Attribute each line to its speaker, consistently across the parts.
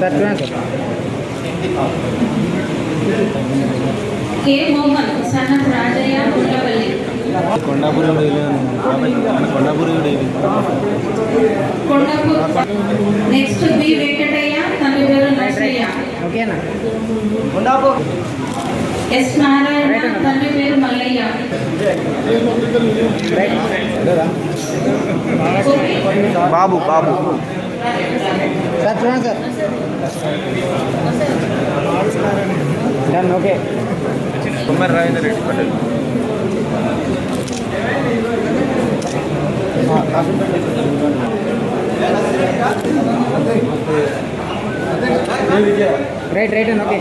Speaker 1: Sir. చూడండి sir.
Speaker 2: Undavalli
Speaker 3: Kondapuri Kondapuri
Speaker 2: next B Venkataiah పేరు నరసయ్య.
Speaker 1: ఓకేనా?
Speaker 2: ఎస్ నారాయణ తండ్రి పేరు మల్లయ్య.
Speaker 3: బాబు బాబు.
Speaker 1: సార్ చూడండి sir. Done okay
Speaker 3: Kumar Rajender Reddy Patel
Speaker 1: right right అండి ఓకే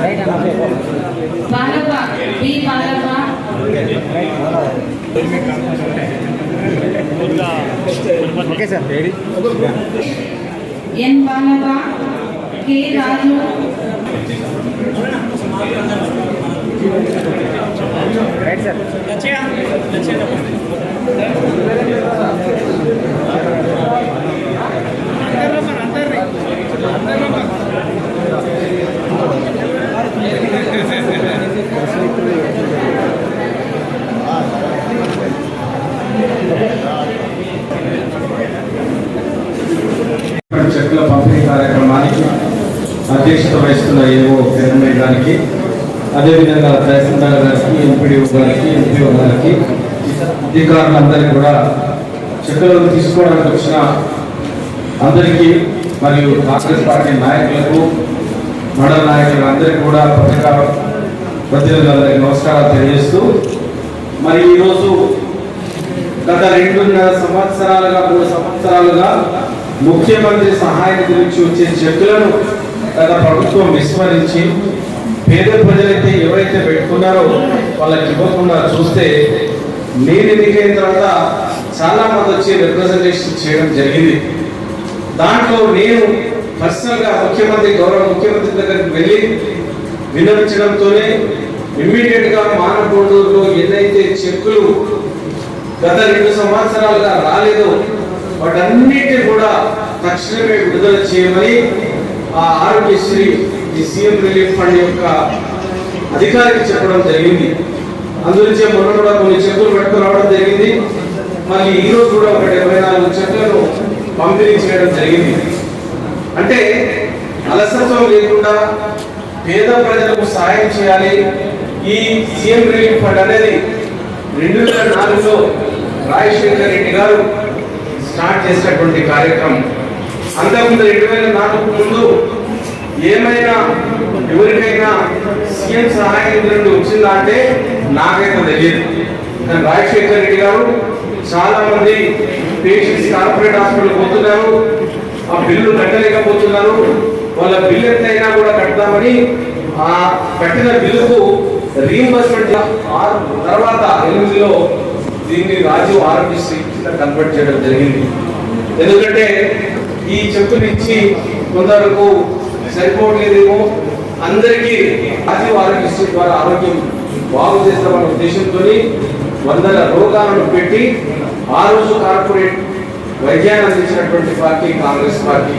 Speaker 1: రైట్ అండి okay
Speaker 2: Balavva B Balavva
Speaker 1: okay sir
Speaker 2: N Balavva K Raju
Speaker 1: right sir
Speaker 4: చెక్కుల పంపిణీ కార్యక్రమానికి అధ్యక్షత వహిస్తున్న ఏవో చైర్మన్ గారికి అదేవిధంగా తహసీల్దార్ గారికి ఎంపీడీఓ గారికి ఎంపీఓ గారికి అధికారులందరికీ కూడా చెక్కులను తీసుకోవడానికి వచ్చిన అందరికీ మరియు కాంగ్రెస్ పార్టీ నాయకులకు మండల నాయకులకు అందరికీ కూడా పత్రికా ప్రతినిధులందరికీ నమస్కారాలు తెలియజేస్తూ మరి ఈరోజు గత రెండున్నర సంవత్సరాలుగా మూడు సంవత్సరాలుగా ముఖ్యమంత్రి సహాయం గురించి వచ్చే చెక్కులను గత ప్రభుత్వం విస్మరించి పేద ప్రజలైతే ఎవరైతే పెట్టుకున్నారో వాళ్ళకి ఇవ్వకుండా చూస్తే నేను ఎన్నికైన తర్వాత చాలా మంది వచ్చి రిప్రజెంటేషన్ చేయడం జరిగింది. దాంట్లో నేను పర్సనల్గా ముఖ్యమంత్రి గౌరవ ముఖ్యమంత్రి దగ్గరికి వెళ్ళి విన్నవించడంతోనే ఇమ్మీడియట్గా మానకూడదులో ఎన్నైతే చెక్కులు గత రెండు సంవత్సరాలుగా రాలేదో వాటన్నిటి కూడా తక్షణమే విడుదల చేయమని ఆ ఆరోగ్యశ్రీ ఈ సీఎం రిలీఫ్ ఫండ్ యొక్క అధికారికి చెప్పడం జరిగింది. అందులోంచే మొన్న కూడా కొన్ని చెక్కులు పెట్టుకుని రావడం జరిగింది. మళ్ళీ ఈ రోజు కూడా ఒక డెబ్బై నాలుగు చెక్కులను పంపిణీ చేయడం జరిగింది. అంటే అలసత్వం లేకుండా పేద ప్రజలకు సహాయం చేయాలి. ఈ సీఎం రిలీఫ్ ఫండ్ అనేది రెండు వేల నాలుగులో రాజశేఖర్ రెడ్డి గారు స్టార్ట్ చేసినటువంటి కార్యక్రమం. అంతకుముందు రెండు వేల నాలుగు ముందు ఏమైనా ఎవరికైనా సీఎం సహాయం నుండి వచ్చిందా అంటే నాకైతే తెలియదు. కానీ రాజశేఖర్ రెడ్డి గారు చాలా మంది పేషెంట్స్ కార్పొరేట్ హాస్పిటల్ పోతున్నారు. ఆ బిల్లు కట్టలేకపోతున్నారు. వాళ్ళ బిల్లు ఎంతైనా కూడా కడతామని ఆ కట్టిన బిల్లుకు రీఎంబర్స్మెంట్ తర్వాత ఎనిమిదిలో దీన్ని రాజు ఆరోగ్యశ్రీ కింద కన్వర్ట్ చేయడం జరిగింది. ఎందుకంటే ఈ చెప్పునిచ్చి కొందరకు సరిపోవట్లేదేమో అందరికీ రాజీవ్ ఆరోగ్యశ్రీ ద్వారా ఆరోగ్యం బాగు చేస్తామన్న ఉద్దేశంతో వందల రోగాలను పెట్టి ఆ రోజు కార్పొరేట్ వైద్యాన్ని అందించినటువంటి పార్టీ కాంగ్రెస్ పార్టీ.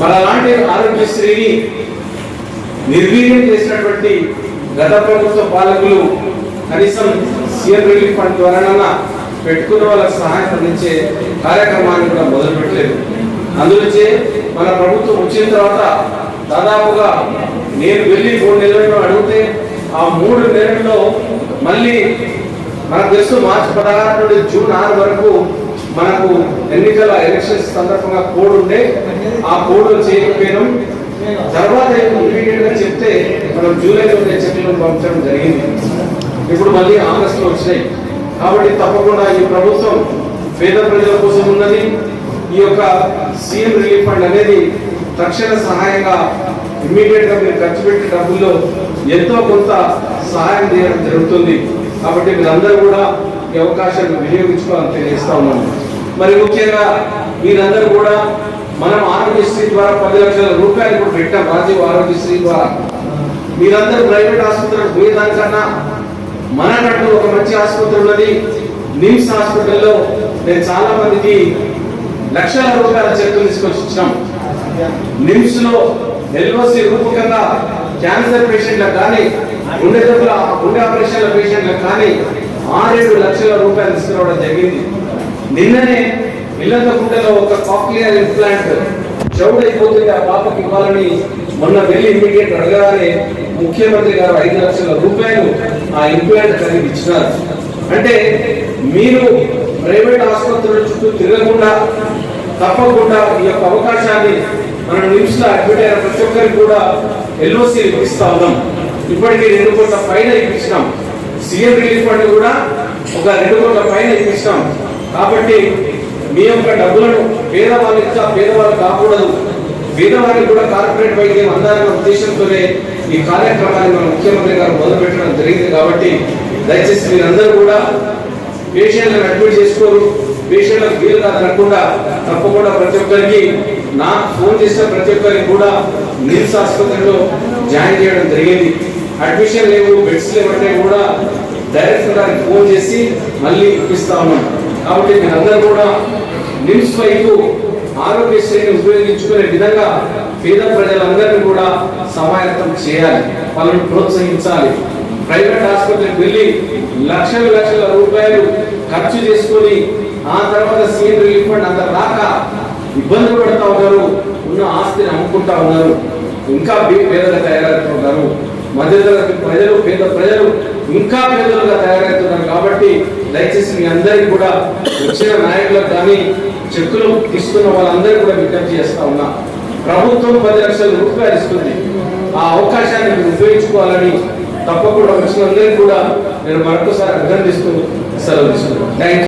Speaker 4: మరి అలాంటి ఆరోగ్యశ్రీని నిర్వీర్యం చేసినటువంటి గత ప్రభుత్వ పాలకులు కనీసం సీఎం రిలీఫ్ ఫండ్ ద్వారా పెట్టుకున్న వాళ్ళకి సహాయం అందించే కార్యక్రమాన్ని కూడా మొదలు పెట్టలేదు అందులోచే మన ప్రభుత్వం వచ్చిన తర్వాత దాదాపుగా నేను వెళ్ళి మూడు నెలల్లో అడిగితే ఆ మూడు నెలల్లో మళ్ళీ మనకు తెలుసు మార్చి పదహారు నుండి జూన్ ఆరు వరకు మనకు ఎన్నికల ఎలక్షన్స్ సందర్భంగా కోడ్ ఉండే ఆ కోడ్ చేయకపోయినాం. తర్వాత ఇమీడియట్గా చెప్తే మనం జూలైలో చెక్కులను పంపించడం జరిగింది. ఇప్పుడు మళ్ళీ ఆగస్ట్ వచ్చినాయి. కాబట్టి తప్పకుండా ఈ ప్రభుత్వం పేద ప్రజల కోసం ఉన్నది. ఈ యొక్క సీఎం రిలీఫ్ ఫండ్ అనేది తక్షణ సహాయంగా ఇమ్మీడియట్గా మీరు ఖర్చు పెట్టే డబ్బుల్లో ఎంతో కొంత సహాయం చేయడం జరుగుతుంది. కాబట్టి మీరందరూ కూడా ఈ అవకాశాన్ని వినియోగించుకోవాలని తెలియజేస్తా ఉన్నాను మరి ముఖ్యంగా మీరందరూ కూడా మనం ఆరోగ్యశ్రీ ద్వారా పది లక్షల రూపాయలు కూడా పెట్టాం. రాజీవ్ ఆరోగ్యశ్రీ ద్వారా. మీరందరూ ప్రైవేట్ ఆసుపత్రికి పోయేదానికన్నా మనకంటూ ఒక మంచి ఆసుపత్రి ఉన్నది. నిమ్స్ హాస్పిటల్లో నేను చాలా మందికి లక్షల రూపాయల చెక్కులు తీసుకొచ్చి ఇచ్చినాం నిమ్స్లో ఎల్ఓసి రూపకంగా క్యాన్సర్ పేషెంట్లకు కానీ గుండె జబ్బుల గుండె ఆపరేషన్ల పేషెంట్లకు కానీ ఆరేడు లక్షల రూపాయలు తీసుకురావడం జరిగింది. నిన్ననే ఇల్లంతకుంటలో ఒక కాక్లియర్ ఇంప్లాంట్ చౌడైపోతుంది ఆ పాపకి ఇవ్వాలని మొన్న వెళ్ళి ఇమ్మీడియట్ అడగగానే ముఖ్యమంత్రి గారు ఐదు లక్షల రూపాయలు ఆ ఇంప్లాంట్ కలిగి ఇచ్చినారు. అంటే మీరు ప్రైవేట్ ఆసుపత్రుల చుట్టూ తిరగకుండా తప్పకుండా ఈ యొక్క అవకాశాన్ని మన నిమ్స్లో అడ్మిట్ అయిన ప్రతి ఒక్కరికి కూడా ఎల్ఓసి ఇప్పిస్తా ఉన్నాం. ఇప్పటికీ రెండు కోట్ల పైన ఇప్పించినాం. సీఎం రిలీఫ్ ఫండ్ కూడా ఒక రెండు కోట్ల పైన ఇప్పించినాం. కాబట్టి మీ యొక్క డబ్బులను పేదవాళ్ళు పేదవాళ్ళు కాకూడదు. పేదవారికి కూడా కార్పొరేట్ వైద్యం అందాలన్న ఉద్దేశంతోనే ఈ కార్యక్రమాన్ని మన ముఖ్యమంత్రి గారు మొదలుపెట్టడం జరిగింది కాబట్టి దయచేసి మీరందరూ కూడా పేషెంట్లను అడ్మిట్ చేసుకోరు. పేషెంట్లకు వీలు కాదనకుండా తప్పకుండా ప్రతి ఒక్కరికి నాకు ఫోన్ చేసిన ప్రతి ఒక్కరికి కూడా నిమ్స్ ఆసుపత్రిలో జాయిన్ చేయడం జరిగింది. అడ్మిషన్ లేవు బెడ్స్ లేవంటే కూడా డైరెక్ట్ గారికి ఫోన్ చేసి మళ్ళీ ఇప్పిస్తా ఉన్నాం. కాబట్టి మీరందరూ కూడా నిమ్స్ వైపు ఆరోగ్యశ్రీని ఉపయోగించుకునే విధంగా పేద ప్రజలందరినీ కూడా సమాయత్తం చేయాలి వాళ్ళని ప్రోత్సహించాలి. ప్రైవేట్ హాస్పిటల్కి వెళ్ళి లక్షల లక్షల రూపాయలు ఖర్చు చేసుకొని ఆ తర్వాత సీఎం రిలీఫ్ ఫండ్ అంత రాక ఇబ్బందులు పడుతూ ఉన్నారు ఉన్న ఆస్తిని అమ్ముకుంటా ఉన్నారు. ఇంకా పేదలు తయారవుతున్నారు. మధ్యతరగతి ప్రజలు పేద ప్రజలు ఇంకా పేదలుగా తయారవుతున్నారు కాబట్టి దయచేసి మీ అందరికీ కూడా వచ్చిన నాయకులకు కానీ చెక్కులు తీసుకున్న వాళ్ళందరికీ కూడా విజ్ఞప్తి చేస్తా ఉన్నా. ప్రభుత్వం పది లక్షల రూపాయలు ఇస్తుంది ఆ అవకాశాన్ని మీరు ఉపయోగించుకోవాలని తప్పకుండా వచ్చిన అందరికీ కూడా నేను మరొకసారి అభినందిస్తూ సెలవు తీసుకున్నాను థ్యాంక్